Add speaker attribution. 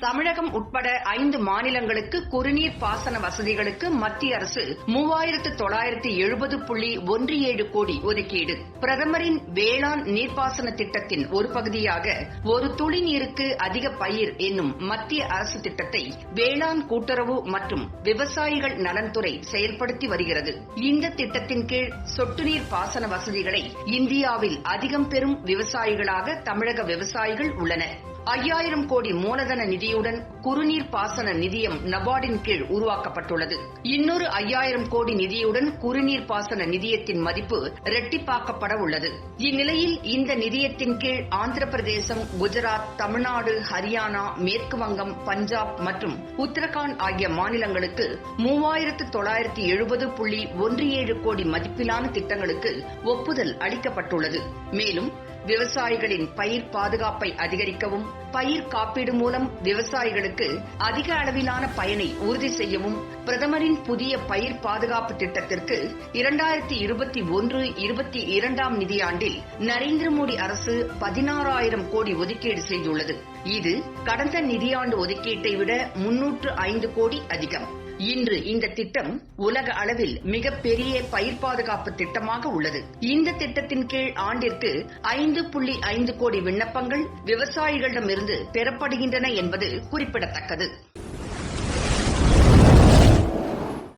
Speaker 1: தமிழகம் உட்பட ஐந்து மாநிலங்களுக்கு குறுநீர் பாசன வசதிகளுக்கு மத்திய அரசு மூவாயிரத்து தொள்ளாயிரத்து எழுபது புள்ளி ஒன்று ஏழு கோடி ஒதுக்கீடு. பிரதமரின் வேளாண் நீர்ப்பாசன திட்டத்தின் ஒரு பகுதியாக ஒரு துளி நீருக்கு அதிக பயிர் என்னும் மத்திய அரசு திட்டத்தை வேளாண் கூட்டுறவு மற்றும் விவசாயிகள் நலன்துறை செயல்படுத்தி வருகிறது. இந்த திட்டத்தின் கீழ் சொட்டு நீர் பாசன வசதிகளை இந்தியாவில் அதிகம் பெறும் விவசாயிகளாக தமிழக விவசாயிகள் உள்ளனர். ஐயாயிரம் கோடி மூலதன நிதியுடன் குறுநீர் பாசன நிதியம் நபார்டின் கீழ் உருவாக்கப்பட்டுள்ளது. இன்னொரு ஐயாயிரம் கோடி நிதியுடன் குறுநீர் பாசன நிதியத்தின் மதிப்பு இரட்டிப்பாக்கப்பட உள்ளது இந்நிலையில் இந்த நிதியத்தின் கீழ் ஆந்திர பிரதேசம் குஜராத் தமிழ்நாடு ஹரியானா மேற்கு வங்கம் பஞ்சாப் மற்றும் உத்தரகாண்ட் ஆகிய மாநிலங்களுக்கு மூவாயிரத்து தொள்ளாயிரத்து எழுபது புள்ளி ஒன்று ஏழு கோடி மதிப்பிலான திட்டங்களுக்கு ஒப்புதல் அளிக்கப்பட்டுள்ளது. மேலும் விவசாயிகளின் பயிர் பாதுகாப்பை அதிகரிக்கவும் பயிர் காப்பீடு மூலம் விவசாயிகளுக்கு அதிக அளவிலான பயனை உறுதி செய்யவும் பிரதமரின் புதிய பயிர் பாதுகாப்பு திட்டத்திற்கு இரண்டாயிரத்தி இருபத்தி ஒன்று இருபத்தி இரண்டாம் நிதியாண்டில் நரேந்திர மோடி அரசு பதினாறாயிரம் கோடி ஒதுக்கீடு செய்துள்ளது. இது கடந்த நிதியாண்டு ஒதுக்கீட்டை விட முன்னூற்று ஐந்து கோடி அதிகம். இன்று இந்த திட்டம் உலக அளவில் மிகப்பெரிய பயிர் பாதுகாப்பு திட்டமாக உள்ளது. இந்த திட்டத்தின் கீழ் ஆண்டிற்கு ஐந்து புள்ளி ஐந்து கோடி விண்ணப்பங்கள் விவசாயிகளிடமிருந்து பெறப்படுகின்றன என்பது குறிப்பிடத்தக்கது.